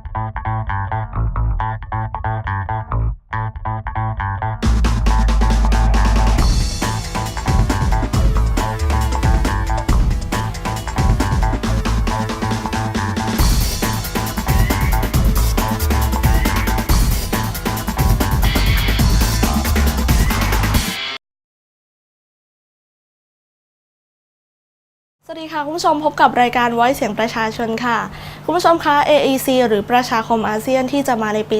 Thank you. ดีค่ะ คุณผู้ชมพบกับรายการไว้เสียงประชาชนค่ะ คุณผู้ชมคะ AEC หรือประชาคมอาเซียนที่จะมาในปี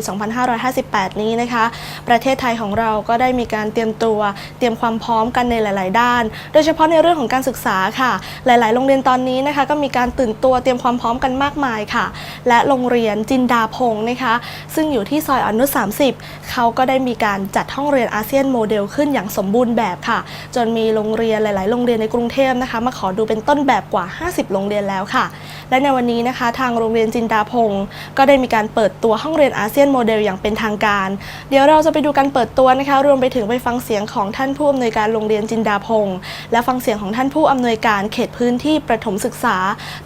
2558 นี้นะคะ ประเทศไทยของเราก็ได้มีการเตรียมตัว เตรียมความพร้อมกันในหลาย ๆ ด้าน โดยเฉพาะในเรื่องของการศึกษาค่ะ หลาย ๆ โรงเรียนตอนนี้นะคะ ก็มีการตื่นตัวเตรียมความพร้อมกันมากมายค่ะ และโรงเรียนจินดาพงศ์นะคะ ซึ่งอยู่ที่ซอยอนุส30 เขาก็ได้มีการจัดห้องเรียนอาเซียนโมเดลขึ้นอย่างสมบูรณ์แบบค่ะ จนมีโรงเรียนหลาย ๆ โรงเรียนในกรุงเทพนะคะ มาขอดูเป็นต้นแบบกว่า 50 โรงเรียนแล้วค่ะ และในวันนี้นะคะ ทางโรงเรียนจินดาพงศ์ก็ได้มีการเปิดตัวห้องเรียนอาเซียนโมเดลอย่างเป็นทางการ เดี๋ยวเราจะไปดูการเปิดตัวนะคะ รวมไปถึงไปฟังเสียงของท่านผู้อำนวยการโรงเรียนจินดาพงศ์และฟังเสียงของท่านผู้อำนวยการเขตพื้นที่ประถมศึกษา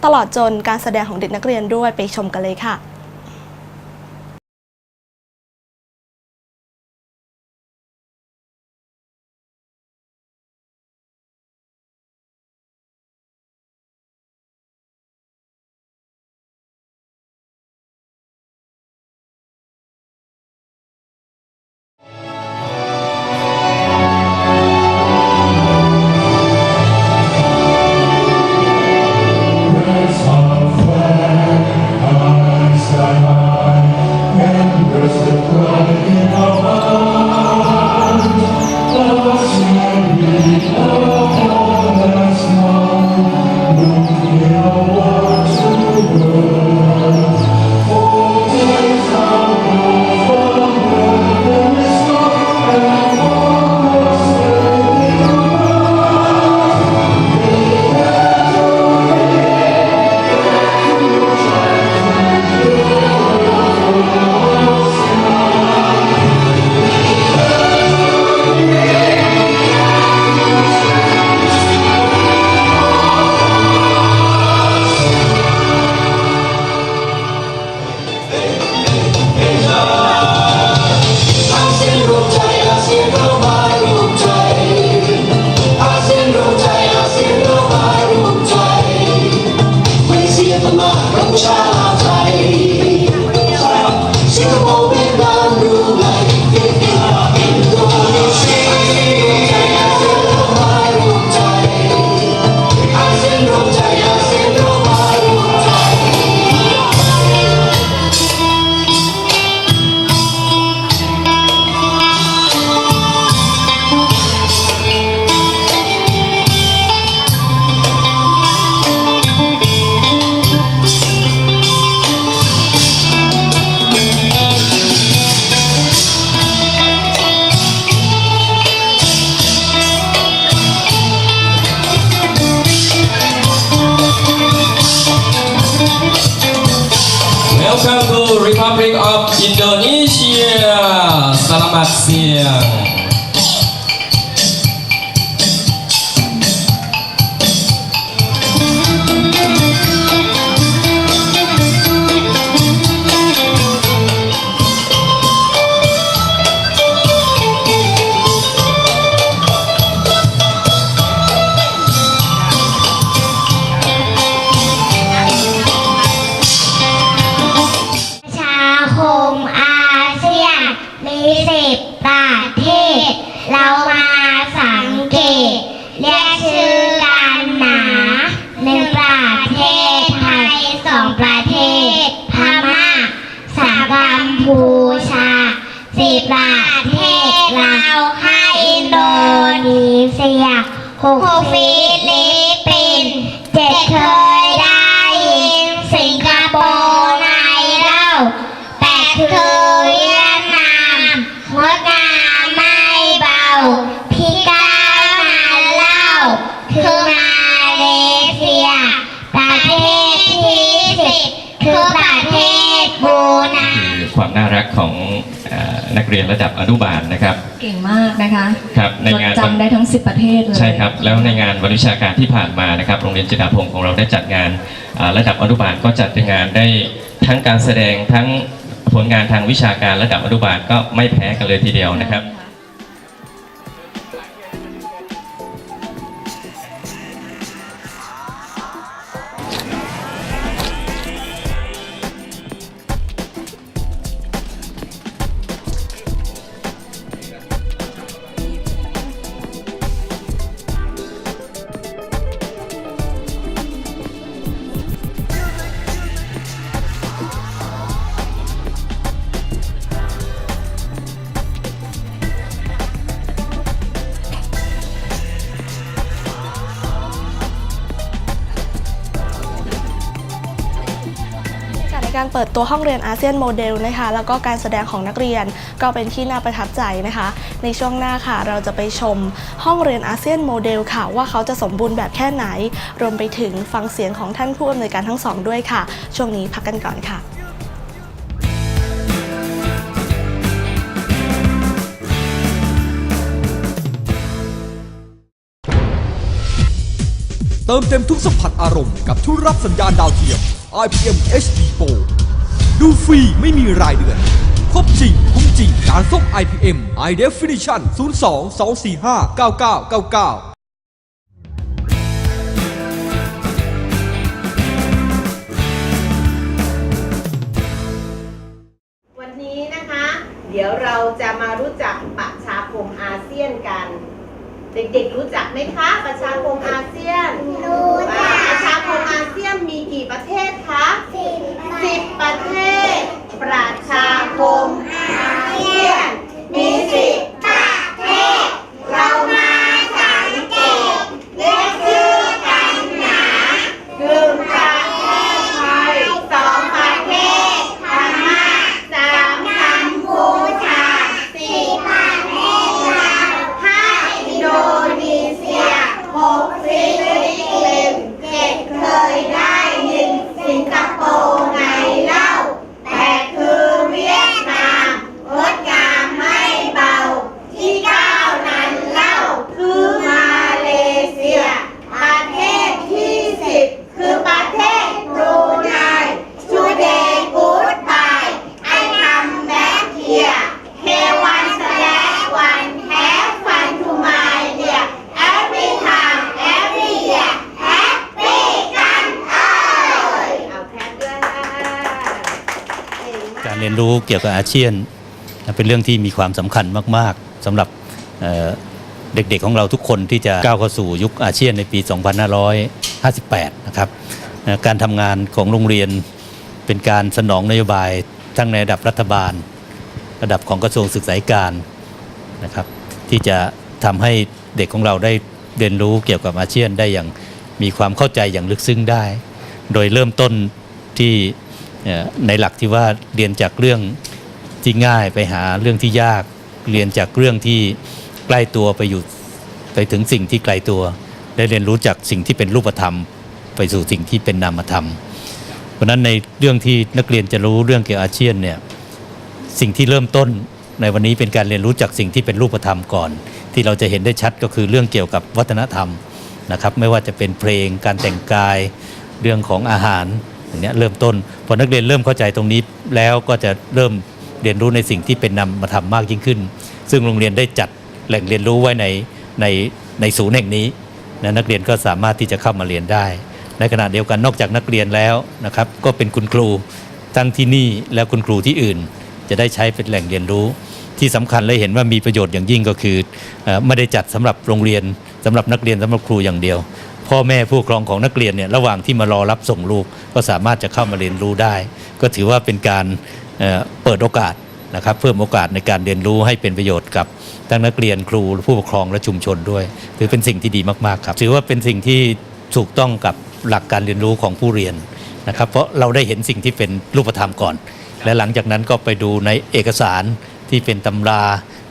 ตลอดจนการแสดงของเด็กนักเรียนด้วยไปชมกันเลยค่ะ bacia. ชื่อการหนาหนึ่งประเทศไทยสองประเทศพม่าสามกัมพูชาสี่ประเทศลาวห้าอินโดนีเซียหกฟิลิปปินส์เจ็ดเธอ คือความน่ารักของเอ่อนักเรียนระดับอนุบาลนะครับ เก่งมากนะคะครับในงานจดจำได้ทั้ง 10 ประเทศเลยใช่ครับ แล้วในงานวันวิชาการที่ผ่านมานะครับ โรงเรียนจินดาพงศ์ของเราได้จัดงานอ่าระดับอนุบาลก็จัดงานได้ทั้งการแสดงทั้งผลงานทางวิชาการระดับอนุบาลก็ไม่แพ้กันเลยทีเดียวนะครับ ตัวห้องเรียนอาเซียนโมเดลนะคะ แล้วก็การแสดงของนักเรียนก็เป็นที่น่าประทับใจนะคะ ในช่วงหน้าค่ะ เราจะไปชมห้องเรียนอาเซียนโมเดลค่ะ ว่าเขาจะสมบูรณ์แบบแค่ไหน รวมไปถึงฟังเสียงของท่านผู้อำนวยการทั้งสองด้วยค่ะ ช่วงนี้พักกันก่อนค่ะเติมเต็มทุกสัมผัสอารมณ์กับทุกรับสัญญาณดาวเทียม IPM HD Pro ดูฟรีไม่มีรายเดือน ครบจริง คุ้มจริงการส่ง IPM High Definition 02 245 9999วันนี้นะคะเดี๋ยวเราจะมารู้จักประชาคมอาเซียนกัน เด็กๆรู้จักไหมคะ ประชาคมอาเซียน รู้จักประชา คมอาเซียนมีกี่ประเทศคะสิบประเทศ ประชาคมอาเซียนมีสิบ นรู้เกี่ยวกับอาเซียน เป็นเรื่องที่มีความสำคัญมาก ๆสำหรับเด็กๆของเราทุกคนที่จะก้าวเข้าสู่ยุคอาเซียนในปี 2558 นะครับการทำงานของโรงเรียนเป็นการสนองนโยบายทั้งในระดับรัฐบาล ระดับของกระทรวงศึกษาธิการนะครับ ที่จะทำให้เด็กของเราได้เรียนรู้เกี่ยวกับอาเซียนได้อย่างมีความเข้าใจอย่างลึกซึ้งได้ โดยเริ่มต้นที่ ในหลักที่ว่าเรียนจากเรื่องที่ง่ายไปหาเรื่องที่ยากเรียนจากเรื่องที่ใกล้ตัวไปอยู่ไปถึงสิ่งที่ไกลตัว ได้เรียนรู้จากสิ่งที่เป็นรูปธรรม ไปสู่สิ่งที่เป็นนามธรรม เพราะนั้นในเรื่องที่นักเรียนจะรู้เรื่องเกี่ยวกับอาเซียนเนี่ยสิ่งที่เริ่มต้นในวันนี้เป็นการเรียนรู้จากสิ่งที่เป็นรูปธรรมก่อน ที่เราจะเห็นได้ชัดก็คือเรื่องเกี่ยวกับวัฒนธรรมนะครับ ไม่ว่าจะเป็นเพลงการแต่งกายเรื่องของอาหาร อย่างเนี้ยเริ่มต้นพอนักเรียนเริ่มเข้าใจตรงนี้แล้วก็จะเริ่มเรียนรู้ในสิ่งที่เป็นนามธรรมมากยิ่งขึ้น ซึ่งโรงเรียนได้จัดแหล่งเรียนรู้ไว้ในในในศูนย์แห่งนี้นะนักเรียนก็สามารถที่จะเข้ามาเรียนได้ ในขณะเดียวกันนอกจากนักเรียนแล้วนะครับก็เป็นคุณครูทั้งที่นี่และคุณครูที่อื่น จะได้ใช้เป็นแหล่งเรียนรู้ที่สำคัญและเห็นว่ามีประโยชน์อย่างยิ่งก็คือเอ่อไม่ได้จัดสำหรับโรงเรียนสำหรับนักเรียนสำหรับครูอย่างเดียว พ่อแม่ผู้ปกครองของนักเรียนเนี่ยระหว่างที่มารอรับส่งลูกก็สามารถจะเข้ามาเรียนรู้ได้ ก็ถือว่าเป็นการเเปิดโอกาสนะครับเพิ่มโอกาสในการเรียนรู้ให้เป็นประโยชน์กับทั้งนักเรียนครูผู้ปกครองและชุมชนด้วยถือเป็นสิ่งที่ดีมากๆครับถือว่าเป็นสิ่งที่ถูกต้องกับหลักการเรียนรู้ของผู้เรียนนะครับ เพราะเราได้เห็นสิ่งที่เป็นรูปธรรมก่อน และหลังจากนั้นก็ไปดูในเอกสารที่เป็นตำรา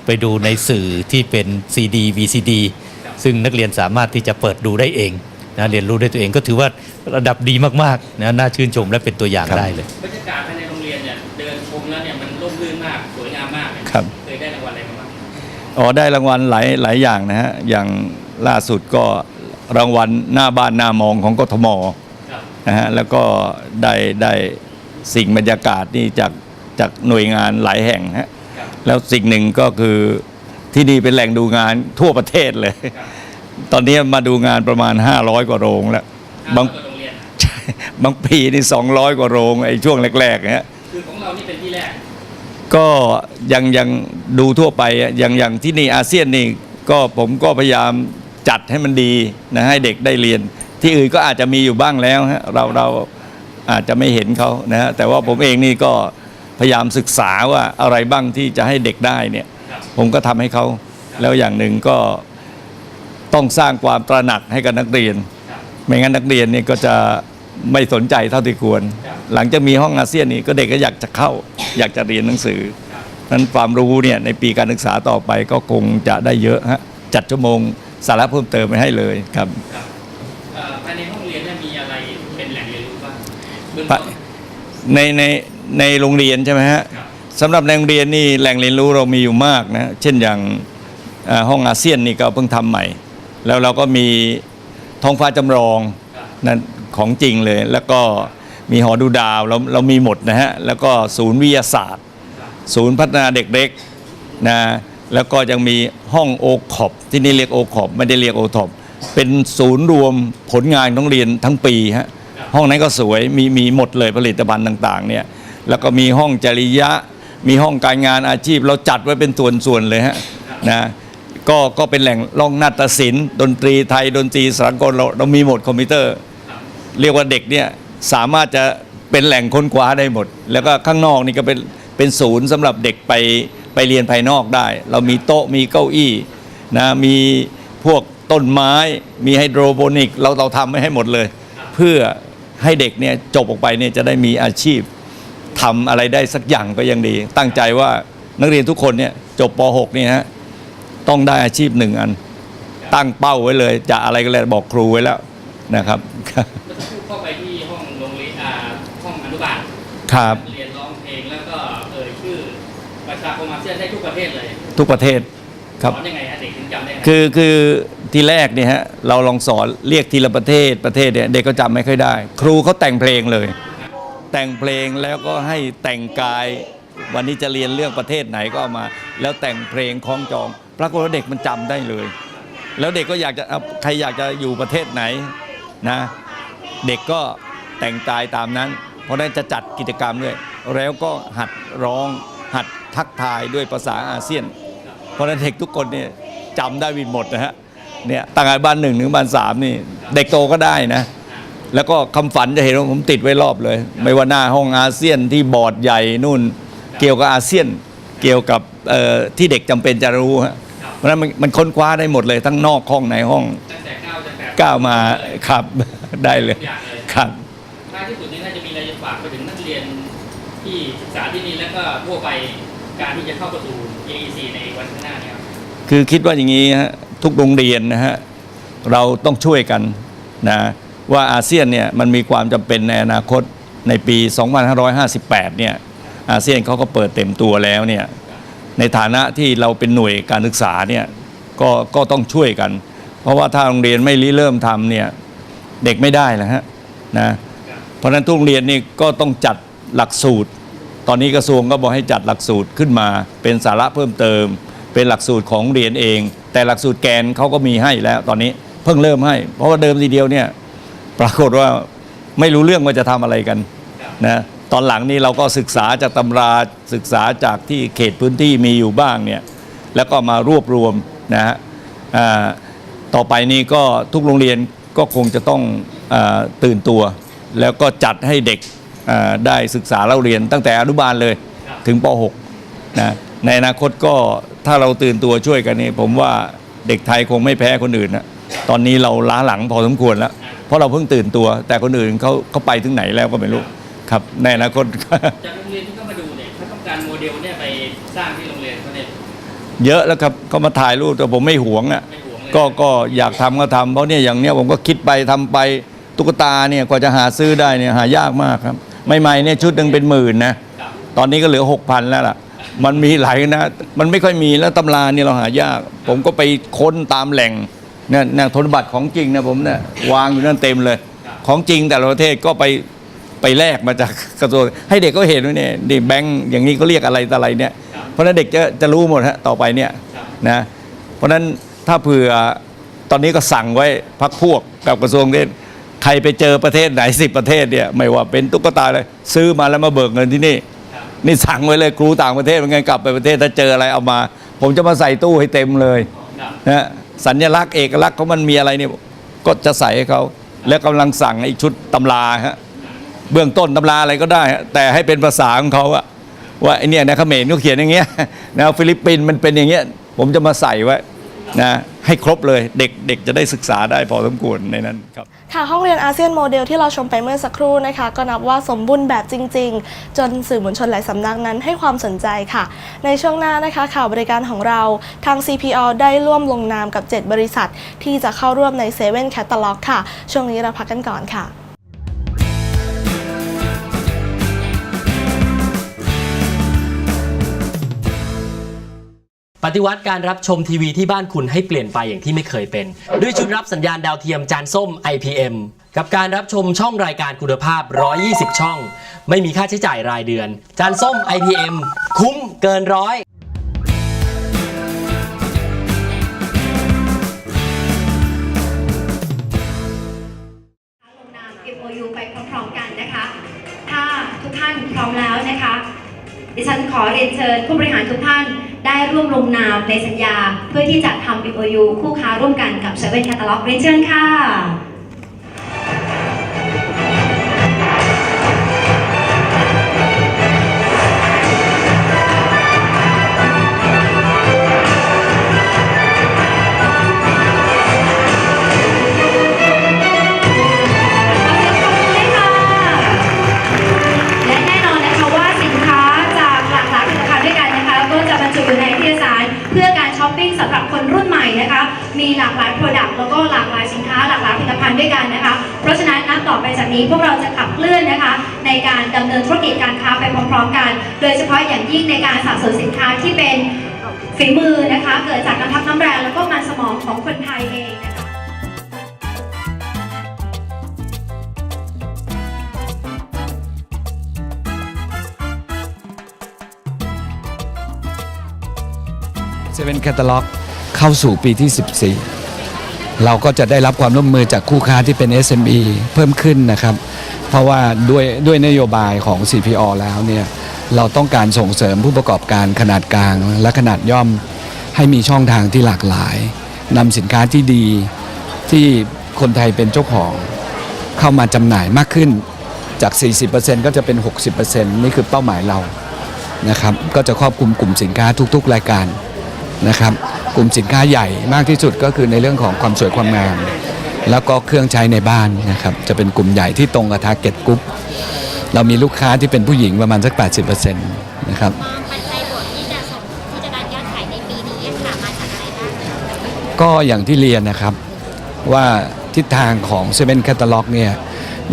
ไปดูในสื่อที่เป็น CD VCD ซึ่ งนักเรียนสามารถที่จะเปิดดูได้เองนะเรียนรู้ได้ตัวเองก็ถือว่าระดับดีมากๆนะน่าชื่นชมและเป็นตัวอย่างได้เลยบรรยากาศภายในโรงเรียนเนี่ยเดินชมแล้วเนี่ยมันร่มรื่นมากสวยงามมากเลยครับเคยได้รางวัลอะไรมาบ้างอ๋อได้รางวัลหลายหลายอย่างนะฮะอย่างล่าสุดก็รางวัลหน้าบ้านหน้ามองของกทมครับนะฮะแล้วก็ได้ได้สิ่งบรรยากาศนี่จากจากหน่วยงานหลายแห่งฮะครับแล้วสิ่งหนึ่งก็คือ ที่นี่เป็นแหล่งดูงานทั่วประเทศเลย ตอนนี้มาดูงานประมาณ 500 กว่าโรงแล้วบางห้าร้อยกว่าโรงเรียนใช่บางปีนี่ 200 กว่าโรงไอ้ช่วงแรกๆเนี่ยคือของเรานี่เป็นที่แรก ก็ยังยังดูทั่วไปอะอย่างอย่างที่นี่อาเซียนนี่ก็ผมก็พยายามจัดให้มันดีนะให้เด็กได้เรียน ที่อื่นก็อาจจะมีอยู่บ้างแล้วฮะเราเราอาจจะไม่เห็นเขานะฮะแต่ว่าผมเองนี่ก็พยายามศึกษาว่าอะไรบ้างที่จะให้เด็กได้เนี่ยครับ ผมก็ทำให้เขา แล้วอย่างหนึ่งก็ต้องสร้างความตระหนักให้กับนักเรียนครับไม่งั้นนักเรียนนี่ก็จะไม่สนใจเท่าที่ควรครับหลังจากมีห้องอาเซียนนี่ก็เด็กก็อยากจะเข้า อยากจะเรียนหนังสือครับนั้นความรู้เนี่ยในปีการศึกษาต่อไปก็คงจะได้เยอะฮะจัดชั่วโมงสาระเพิ่มเติมไปให้เลยครับครับเอ่อภายในห้องเรียนเนี่ยมีอะไรเป็นแหล่งเรียนรู้บ้างเบื้องปะต้นในในในโรงเรียนใช่ไหมฮะครับ สำหรับในโรงเรียนนี่แหล่งเรียนรู้เรามีอยู่มากนะเช่นอย่างห้องอาเซียนนี่ก็เพิ่งทำใหม่ แล้วเราก็มีท้องฟ้าจำลองนั่นของจริงเลย แล้วก็มีหอดูดาวเราเรามีหมดนะฮะแล้วก็ศูนย์วิทยาศาสตร์ ศูนย์พัฒนาเด็กเล็กนะแล้วก็ยังมีห้องโอคอปที่นี่เรียกโอคอปไม่ได้เรียกโอทอปเป็นศูนย์รวมผลงานต้องเรียนทั้งปีฮะห้องนั้นก็สวยมีมีหมดเลยผลิตภัณฑ์ต่างๆเนี่ยแล้วก็มีห้องจริยะ มีห้องการงานอาชีพ เราจัดไว้เป็นส่วนๆเลยฮะนะก็ก็เป็นแหล่งร่องนาฏศิลป์ดนตรีไทยดนตรีสากลเราเรามีหมดคอมพิวเตอร์ เรียกว่าเด็กเนี่ยสามารถจะเป็นแหล่งค้นคว้าได้หมด แล้วก็ข้างนอกนี่ก็เป็นเป็นศูนย์สำหรับเด็กไปไปเรียนภายนอกได้ เรามีโต๊ะมีเก้าอี้นะมีพวกต้นไม้มีไฮโดรโปนิก เราเราทำไว้ให้หมดเลย เพื่อให้เด็กเนี่ยจบออกไปเนี่ยจะได้มีอาชีพ ทำอะไรได้สักอย่างก็ยังดี ตั้งใจว่านักเรียนทุกคนเนี่ยจบป .6 นี่ฮะต้องได้อาชีพหนึ่งอัน ตั้งเป้าไว้เลย จะอะไรก็แล้วบอกครูไว้แล้วนะครับเมื่อสักครู่เข้าไปที่ห้องโรงเรียนอ่าห้องอนุบาลครับเรียนร้องเพลงแล้วก็เอ่ยชื่อประชาคมอาเซียนได้ทุกประเทศเลย ทุกประเทศครับสอนยังไงฮะเด็กถึงจำได้ไงคือคือทีแรกเนี่ยฮะเราลองสอนเรียกทีละประเทศประเทศเนี่ยเด็กก็จำไม่ค่อยได้ ครูเขาแต่งเพลงเลย แต่งเพลงแล้วก็ให้แต่งกาย วันนี้จะเรียนเรื่องประเทศไหนก็เอามา แล้วแต่งเพลงคล้องจองปรากฏว่าเด็กมันจำได้เลย แล้วเด็กก็อยากจะเอาใครอยากจะอยู่ประเทศไหนนะ เด็กก็แต่งกายตามนั้น เพราะนั้นจะจัดกิจกรรมด้วยแล้วก็หัดร้องหัดทักทายด้วยภาษาอาเซียน เพราะฉะนั้นเด็กทุกคนเนี่ยจำได้วินหมดนะฮะเนี่ยตั้งแต่บ้านหนึ่งถึงบ้านสามนี่ เด็กโตก็ได้นะ แล้วก็คำฝันจะเห็นว่าผมติดไว้รอบเลย ไม่ว่าหน้าห้องอาเซียนที่บอร์ดใหญ่นู่น เกี่ยวกับอาเซียน เกี่ยวกับเอ่อที่เด็กจำเป็นจะรู้ฮะเพราะฉะนั้นมันมันค้นคว้าได้หมดเลยทั้งนอกห้องในห้องตั้งแต่เก้าตั้งแต่ก้าวมาครับได้เลยทุกอย่างเลยครับท้ายที่สุดนี้น่าจะมีอะไรจะฝากไปถึงนักเรียนที่ศึกษาที่นี่แล้วก็ทั่วไปการที่จะเข้าประตู AEC ในวันข้างหน้าเนี่ยครับคือคิดว่าอย่างนี้ฮะทุกโรงเรียนนะฮะเราต้องช่วยกันนะ ว่าอาเซียนเนี่ยมันมีความจำเป็นในอนาคตในปี 2558 เนี่ยอาเซียนเขาก็เปิดเต็มตัวแล้วเนี่ยในฐานะที่เราเป็นหน่วยการศึกษาเนี่ยก็ก็ต้องช่วยกัน เพราะว่าถ้าโรงเรียนไม่ริเริ่มทำเนี่ยเด็กไม่ได้แล้วฮะนะเพราะฉะนั้นทุกโรงเรียนนี่ก็ต้องจัดหลักสูตร ตอนนี้กระทรวงก็บอกให้จัดหลักสูตรขึ้นมา เป็นสาระเพิ่มเติม เป็นหลักสูตรของเรียนเอง แต่หลักสูตรแกนเขาก็มีให้แล้วตอนนี้เพิ่งเริ่มให้ เพราะว่าเดิมทีเดียวเนี่ย ปรากฏว่าไม่รู้เรื่องว่าจะทำอะไรกันนะตอนหลังนี้เราก็ศึกษาจากตำราศึกษาจากที่เขตพื้นที่มีอยู่บ้างเนี่ยแล้วก็มารวบรวมนะฮะต่อไปนี้ก็ทุกโรงเรียนก็คงจะต้องอตื่นตัว แล้วก็จัดให้เด็กได้ศึกษาเล่าเรียนตั้งแต่อนุบาลเลยถึงป .6 นะในอนาคตก็ถ้าเราตื่นตัวช่วยกันนี่ผมว่าเด็กไทยคงไม่แพ้คนอื่นนะตอนนี้เราล้าหลังพอสมควรแล้ว ราะเราเพิ่งตื่นตัว แต่คนอื่นเขาเขาไปถึงไหนแล้วก็ไม่รู้ครับในอนาคตจากโรงเรียนที่เข้ามาดูเนี่ยเขาต้องการโมเดลเนี่ยไปสร้างที่โรงเรียนเขาเนี่ยเยอะแล้วครับเขามาถ่ายรูปแต่ผมไม่หวงอะไม่หวงเลยก็ก็อยากทำก็ทำเพราะเนี่ยอย่างเนี้ยผมก็คิดไปทำไปตุ๊กตาเนี่ยกว่าจะหาซื้อได้เนี่ยหายากมากครับใหม่ๆเนี่ยชุดหนึ่งเป็นหมื่นนะครับตอนนี้ก็เหลือหกพันแล้วล่ะ มันมีหลายนะ มันไม่ค่อยมีแล้วตำราเนี่ยเราหายาก ผมก็ไปค้นตามแหล่ง เนี่ยเนี่ยธนบัตรของจริงนะผมเนี่ยวางอยู่นั่นเต็มเลย ของจริงแต่ละประเทศก็ไปไปแลกมาจากกระทรวงให้เด็กก็เห็นว่าเนี่ยนี่แบงค์อย่างนี้ก็เรียกอะไรต่ออะไรเนี่ยเพราะนั้นเด็กจะจะรู้หมดฮะต่อไปเนี่ยนะเพราะฉะนั้นถ้าเผื่อตอนนี้ก็สั่งไว้พักพวกกับกระทรวงเด็ใครไปเจอประเทศไหนสิประเทศเนี่ยไม่ว่าเป็นตุ๊กตาเลยซื้อมาแล้วมาเบิกเงินที่นี่ นี่สั่งไว้เลยครูต่างประเทศเป็นไงกลับไปประเทศถ้าเจออะไรเอามา ผมจะมาใส่ตู้ให้เต็มเลยนะ สัญลักษณ์เอกลักษณ์เขามันมีอะไรเนี่ยก็จะใส่ให้เขาแล้วกำลังสั่งอีกชุดตำราฮะเบื้องต้นตำราอะไรก็ได้ แต่ให้เป็นภาษาของเขาอะว่าไอเนี่ยนะเขมรเขาเขียนอย่างเงี้ยนะฟิลิปปินส์มันเป็นอย่างเงี้ยผมจะมาใส่ไว้ นะให้ครบเลยเด็กเด็กจะได้ศึกษาได้พอสมควรในนั้นครับค่ะห้องเรียนอาเซียนโมเดลที่เราชมไปเมื่อสักครู่นะคะ ก็นับว่าสมบูรณ์แบบจริง ๆ จนสื่อมวลชนหลายสำนักนั้นให้ความสนใจค่ะ ในช่วงหน้านะคะ ข่าวบริการของเราทาง CPO ได้ร่วมลงนามกับ 7 บริษัท ที่จะเข้าร่วมใน7 Catalog ค่ะ ช่วงนี้เราพักกันก่อนค่ะ ปฏิวัติการรับชมทีวีที่บ้านคุณให้เปลี่ยนไปอย่างที่ไม่เคยเป็น ด้วยชุดรับสัญญาณดาวเทียมจานส้ม IPM กับการรับชมช่องรายการคุณภาพ 120 ช่อง ไม่มีค่าใช้จ่ายรายเดือน จานส้ม IPM คุ้มเกินร้อยลงนาม MOU ไปพร้อมๆกันนะคะ ถ้าทุกท่านพร้อมแล้วนะคะ ดิฉันขอเรียนเชิญผู้บริหารทุกท่านได้ร่วมลงนามในสัญญา เพื่อที่จะทำ MOU คู่ค้าร่วมกันกับ7 Catalog เรียนเชิญค่ะ ช้อปปิ้งสำหรับคนรุ่นใหม่นะคะ มีหลากหลายโปรดักต์แล้วก็หลากหลายสินค้าหลากหลายผลิตภัณฑ์ด้วยกันนะคะ เพราะฉะนั้นนับต่อไปจากนี้พวกเราจะขับเคลื่อนนะคะ ในการดำเนินธุรกิจการค้าไปพร้อมๆกัน โดยเฉพาะอย่างยิ่งในการสะสมสินค้าที่เป็นฝีมือนะคะ เกิดจากน้ำพักน้ำแรงแล้วก็มันสมองของคนไทยเอง เซเว่นแคตตาล็อกเข้าสู่ปีที่ 14 เราก็จะได้รับความร่วมมือจากคู่ค้าที่เป็น SME เพิ่มขึ้นนะครับ เพราะว่าด้วยด้วยนโยบายของ CPO แล้วเนี่ยเราต้องการส่งเสริมผู้ประกอบการขนาดกลาง และขนาดย่อมให้มีช่องทางที่หลากหลายนำสินค้าที่ดีที่คนไทยเป็นเจ้าของเข้ามาจำหน่ายมากขึ้นจาก 40%ก็จะเป็น 60%นี่คือเป้าหมายเรานะครับ ก็จะครอบคลุมกลุ่มสินค้าทุก ๆ รายการ นะครับกลุ่มสินค้าใหญ่มากที่สุดก็คือในเรื่องของความสวยความงาม แล้วก็เครื่องใช้ในบ้านนะครับจะเป็นกลุ่มใหญ่ที่ตรงกับทาร์เก็ตกรุ๊ปเรามีลูกค้าที่เป็นผู้หญิงประมาณสัก 80%นะครับปัจจัยบวกที่จะส่งที่จะการยอดขายในปีนี้ค่ะมาจากอะไรบ้างก็อย่างที่เรียนนะครับว่าทิศทางของเซเว่นแคตตาล็อกเนี่ย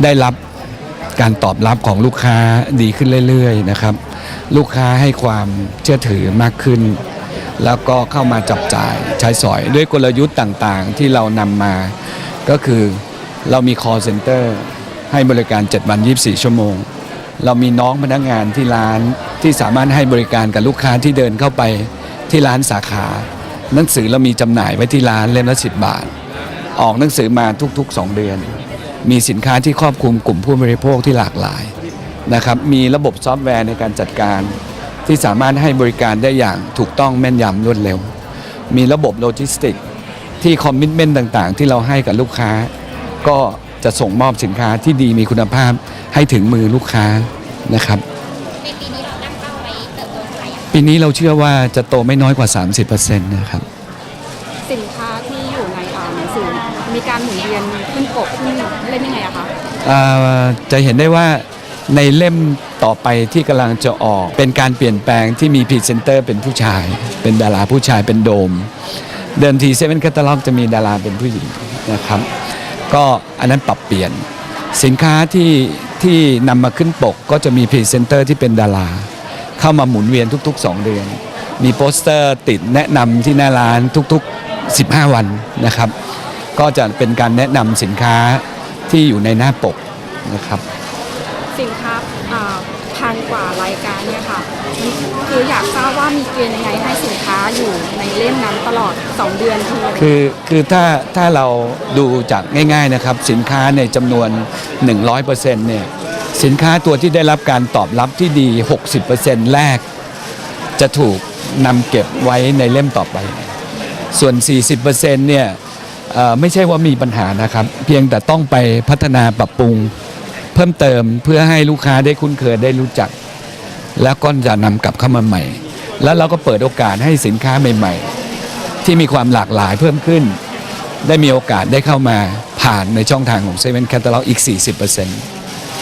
ได้รับการตอบรับของลูกค้าดีขึ้นเรื่อยๆนะครับ ลูกค้าให้ความเชื่อถือมากขึ้น แล้วก็เข้ามาจับจ่ายใช้สอยด้วยกลยุทธ์ต่างๆ ที่เรานำมา ก็คือเรามี call center ให้บริการ 7 วัน 24 ชั่วโมง เรามีน้องพนักงานที่ร้านที่สามารถให้บริการกับลูกค้าที่เดินเข้าไปที่ร้านสาขา หนังสือเรามีจำหน่ายไว้ที่ร้านเล่มละ 10 บาท ออกหนังสือมาทุกๆ 2 เดือน มีสินค้าที่ครอบคลุมกลุ่มผู้บริโภคที่หลากหลายนะครับมีระบบซอฟต์แวร์ในการจัดการ ที่สามารถให้บริการได้อย่างถูกต้องแม่นยำรวดเร็ว มีระบบโลจิสติก ที่คอมมิชเมนต์ต่างๆ ที่เราให้กับลูกค้า ก็จะส่งมอบสินค้าที่ดีมีคุณภาพให้ถึงมือลูกค้านะครับในปีนี้เราตั้งเป้าไว้เติบโตเท่าไหร่อะปีนี้เราเชื่อว่าจะโตไม่น้อยกว่า 30%นะครับ สินค้าที่อยู่ในอ่าหนังสือมีการหมุนเวียนขึ้นปกขึ้นเล่นยังไงอะคะ อ่าจะเห็นได้ว่า ในเล่มต่อไปที่กำลังจะออก เป็นการเปลี่ยนแปลงที่มีพรีเซนเตอร์เป็นผู้ชาย เป็นดาราผู้ชายเป็นโดม เดิมทีเซเว่นแคตตาล็อกจะมีดาราเป็นผู้หญิงนะครับ ก็อันนั้นปรับเปลี่ยน สินค้าที่ที่นำมาขึ้นปกก็จะมีพรีเซนเตอร์ที่เป็นดารา เข้ามาหมุนเวียนทุก ๆ 2 เดือน มีโปสเตอร์ติดแนะนำที่หน้าร้านทุกๆ 15 วันนะครับ ก็จะเป็นการแนะนำสินค้าที่อยู่ในหน้าปกนะครับ สินค้าพันกว่ารายการเนี่ยค่ะ คืออยากทราบว่ามีเกณฑ์ยังไงให้สินค้าอยู่ในเล่มนั้นตลอด 2 เดือนทีคือคือถ้าถ้าเราดูจากง่าย ๆนะครับ สินค้าในจำนวน 100%เนี่ยสินค้าตัวที่ได้รับการตอบรับที่ดี 60%แรก จะถูกนำเก็บไว้ในเล่มต่อไป ส่วน 40%เนี่ยเอ่อไม่ใช่ว่ามีปัญหานะครับ เพียงแต่ต้องไปพัฒนาปรับปรุง พิ่มเติมเพื่อให้ลูกค้าได้คุ้นเคยได้รู้จัก แล้วก็จะนำกลับเข้ามาใหม่ แล้วเราก็เปิดโอกาสให้สินค้าใหม่ ๆ ที่มีความหลากหลายเพิ่มขึ้น ได้มีโอกาสได้เข้ามาผ่านในช่องทางของเซเว่นแคตตาล็อกอีก 40%น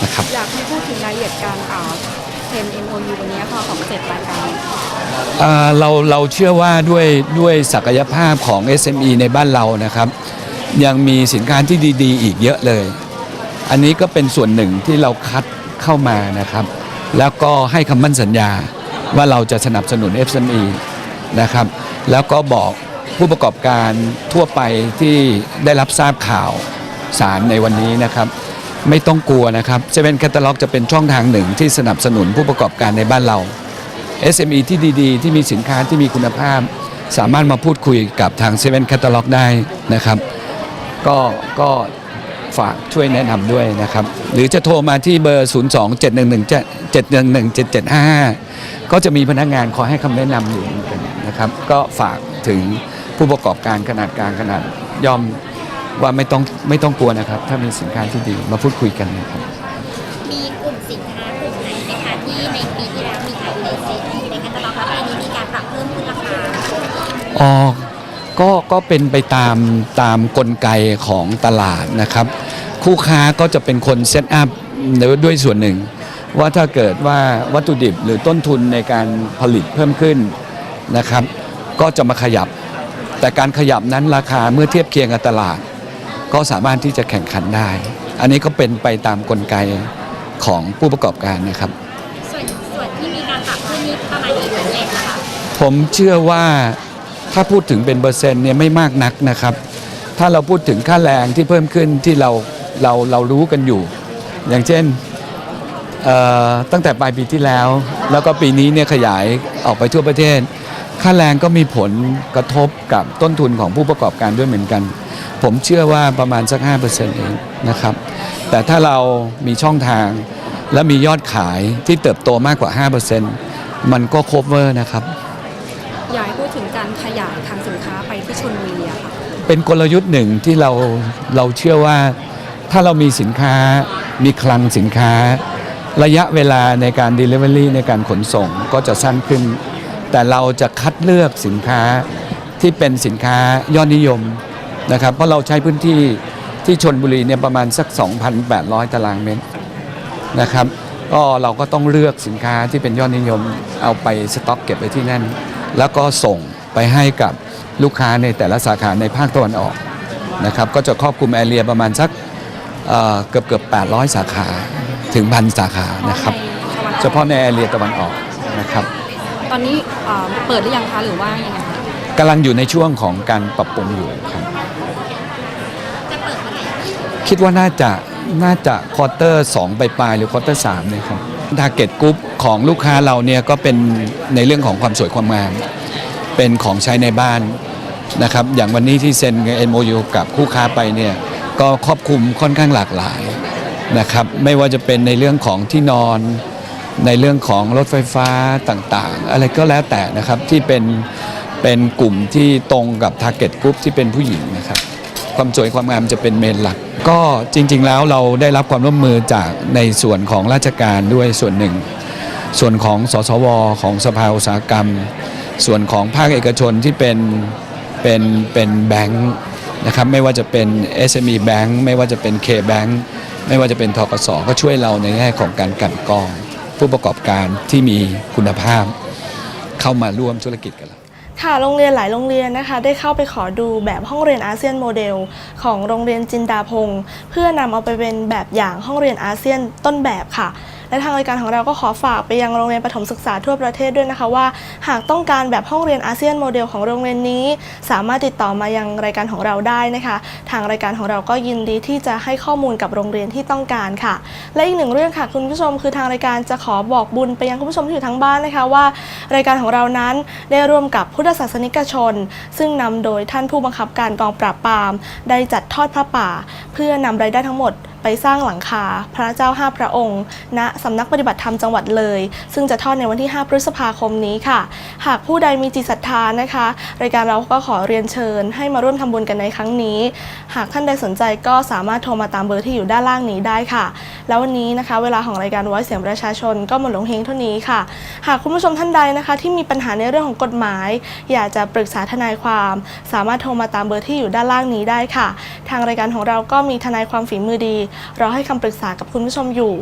ะครับอยากให้พูดถึงรายละเอียดการอ่าเซ็น MOU วันนี้ค่ะของเจ็ดรายการอ่าเราเราเชื่อว่าด้วยด้วยศักยภาพของ SME ในบ้านเรานะครับ ยังมีสินค้าที่ดี ๆ อีกเยอะเลย อันนี้ก็เป็นส่วนหนึ่งที่เราคัดเข้ามานะครับ แล้วก็ให้คำมั่นสัญญาว่าเราจะสนับสนุน SME นะครับ แล้วก็บอกผู้ประกอบการทั่วไปที่ได้รับทราบข่าวสารในวันนี้นะครับ ไม่ต้องกลัวนะครับเซเว่นแคตตาล็อกจะเป็นช่องทางหนึ่งที่สนับสนุนผู้ประกอบการในบ้านเรา SME ที่ดีๆ ที่มีสินค้าที่มีคุณภาพ สามารถมาพูดคุยกับทางเซเว่นแคตตาล็อกได้นะครับ ก็ก็ ฝากช่วยแนะนำด้วยนะครับ หรือจะโทรมาที่เบอร์ 0 2 7 1 1 7 1 1 7 7 5 5ก็จะมีพนักงานคอยให้คำแนะนำอยู่เหมือนกันนะครับ ก็ฝากถึงผู้ประกอบการขนาดกลางขนาดย่อมว่าไม่ต้องไม่ต้องกลัวนะครับ ถ้ามีสินค้าที่ดีมาพูดคุยกันนะครับ มีกลุ่มสินค้ากลุ่มไหนไหมคะที่ในปีที่แล้วมีขายในเซ็ตที่อยู่ในแคตตาล็อกแล้วปีนี้มีการปรับเพิ่มขึ้นราคาอ๋อ ก็ก็เป็นไปตามตามกลไกของตลาดนะครับ คู่ค้าก็จะเป็นคนเซตอัพด้วยส่วนหนึ่ง ว่าถ้าเกิดว่าวัตถุดิบหรือต้นทุนในการผลิตเพิ่มขึ้นนะครับ ก็จะมาขยับ แต่การขยับนั้นราคาเมื่อเทียบเคียงกับตลาด ก็สามารถที่จะแข่งขันได้ อันนี้ก็เป็นไปตามกลไกของผู้ประกอบการนะครับ ส่วนส่วนที่มีการปรับขึ้นนี้ประมาณกี่เปอร์เซ็นต์นะคะผมเชื่อว่า ถ้าพูดถึงเป็นเปอร์เซ็นต์เนี่ยไม่มากนักนะครับ ถ้าเราพูดถึงค่าแรงที่เพิ่มขึ้นที่เราเราเรารู้กันอยู่ อย่างเช่นตั้งแต่ปลายปีที่แล้ว แล้วก็ปีนี้เนี่ยขยายออกไปทั่วประเทศ ค่าแรงก็มีผลกระทบกับต้นทุนของผู้ประกอบการด้วยเหมือนกัน ผมเชื่อว่าประมาณสัก 5%เองนะครับ แต่ถ้าเรามีช่องทางและมียอดขายที่เติบโตมากกว่า 5%มันก็ cover นะครับ อยากให้พูดถึง การขยายทางสินค้าไปที่ชนบุรีอะค่ะ เป็นกลยุทธ์หนึ่งที่เราเราเชื่อว่าถ้าเรามีสินค้ามีคลังสินค้า ระยะเวลาในการ Delivery ในการขนส่งก็จะสั้นขึ้น แต่เราจะคัดเลือกสินค้าที่เป็นสินค้ายอดนิยมนะครับเพราะเราใช้พื้นที่ที่ชนบุรีเนี่ยประมาณสัก 2,800 ตารางเมตรนะครับก็เราก็ต้องเลือกสินค้าที่เป็นยอดนิยมเอาไปสต็อกเก็บไว้ที่นั่น แล้วก็ส่ง ไปให้กับลูกค้าในแต่ละสาขาในภาคตะวันออกนะครับก็จะครอบคลุมแอเรียประมาณสักเอ่อเกือบเกือบ800 สาขาถึงพันสาขานะครับ เฉพาะในแอเรียตะวันออกนะครับ ตอนนี้อ่าเปิดหรือยังคะหรือว่ายังไงคะกำลังอยู่ในช่วงของการปรับปรุงอยู่ครับคิดว่าน่าจะน่าจะควอเตอร์สองปลายๆหรือควอเตอร์สามเนี่ยครับทาร์เก็ตกรุ๊ปของลูกค้าเราเนี่ยก็เป็นในเรื่องของความสวยความงาม เป็นของใช้ในบ้านนะครับอย่างวันนี้ที่เซ็น MOU กับคู่ค้าไปเนี่ยก็ครอบคลุมค่อนข้างหลากหลายนะครับไม่ว่าจะเป็นในเรื่องของที่นอน ในเรื่องของรถไฟฟ้าต่างๆ อะไรก็แล้วแต่นะครับที่เป็นเป็นกลุ่มที่ตรงกับ t a r g e t Group ที่เป็นผู้หญิงนะครับความสวยความงามจะเป็นเมนหลัก ก็จริง ๆ แล้วเราได้รับความร่วมมือจากในส่วนของราชการด้วยส่วนหนึ่ง ส่วนของสสว ของสภาอุตสาหกรรม ส่วนของภาคเอกชนที่เป็นเป็นเป็นแบงค์นะครับไม่ว่าจะเป็น SME Bank ไม่ว่าจะเป็น K Bank ไม่ว่าจะเป็นทกสก็ช่วยเราในแง่ของการกลันกรอง ผู้ประกอบการที่มีคุณภาพ เข้ามาร่วมธุรกิจกับเราค่ะโรงเรียนหลายโรงเรียนนะคะ ได้เข้าไปขอดูแบบห้องเรียนอาเซียนโมเดล ของโรงเรียนจินดาพงศ์เพื่อนำเอาไปเป็นแบบอย่างห้องเรียนอาเซียนต้นแบบค่ะ และทางรายการของเราก็ขอฝากไปยังโรงเรียนประถมศึกษาทั่วประเทศด้วยนะคะว่า หากต้องการแบบห้องเรียนอาเซียนโมเดลของโรงเรียนนี้ สามารถติดต่อมายังรายการของเราได้นะคะ ทางรายการของเราก็ยินดีที่จะให้ข้อมูลกับโรงเรียนที่ต้องการค่ะ และอีกหนึ่งเรื่องค่ะคุณผู้ชมคือทางรายการจะขอบอกบุญไปยังคุณผู้ชมที่อยู่ทั้งบ้านนะคะว่า รายการของเรานั้นได้ร่วมกับพุทธศาสนิกชน ซึ่งนำโดยท่านผู้บังคับการกองปราบปราม ได้จัดทอดพระป่า เพื่อนำรายได้ทั้งหมด ไปสร้างหลังคาพระเจ้าห้าพระองค์ ณสำนักปฏิบัติธรรมจังหวัดเลย ซึ่งจะทอดในวันที่ 5 พฤษภาคมนี้ค่ะ หากผู้ใดมีจิตศรัทธานะคะ รายการเราก็ขอเรียนเชิญ ให้มาร่วมทำบุญกันในครั้งนี้ หากท่านใดสนใจก็สามารถโทรมาตามเบอร์ที่อยู่ด้านล่างนี้ได้ค่ะ แล้ววันนี้นะคะ เวลาของรายการไว้เสียงประชาชนก็หมดลงเฮงเท่านี้ค่ะ หากคุณผู้ชมท่านใดนะคะ ที่มีปัญหาในเรื่องของกฎหมาย อยากจะปรึกษาทนายความ สามารถโทรมาตามเบอร์ที่อยู่ด้านล่างนี้ได้ค่ะ ทางรายการของเราก็มีทนายความฝีมือดีรอให้คำปรึกษากับคุณผู้ชมอยู่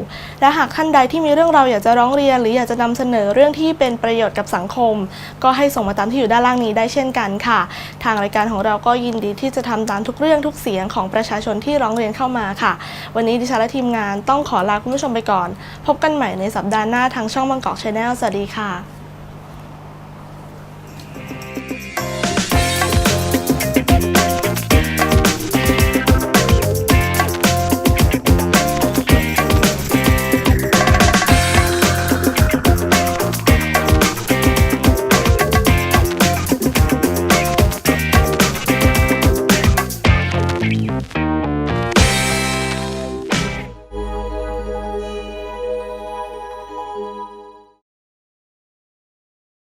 และหากท่านใดที่มีเรื่องราวอยากจะร้องเรียน หรืออยากจะนำเสนอเรื่องที่เป็นประโยชน์กับสังคม ก็ให้ส่งมาตามที่อยู่ด้านล่างนี้ได้เช่นกันค่ะ ทางรายการของเราก็ยินดีที่จะทำตามทุกเรื่องทุกเสียงของประชาชนที่ร้องเรียนเข้ามาค่ะ วันนี้ดิฉันและทีมงานต้องขอลาคุณผู้ชมไปก่อน พบกันใหม่ในสัปดาห์หน้าทางช่องบางกอกชาแนลสวัสดีค่ะ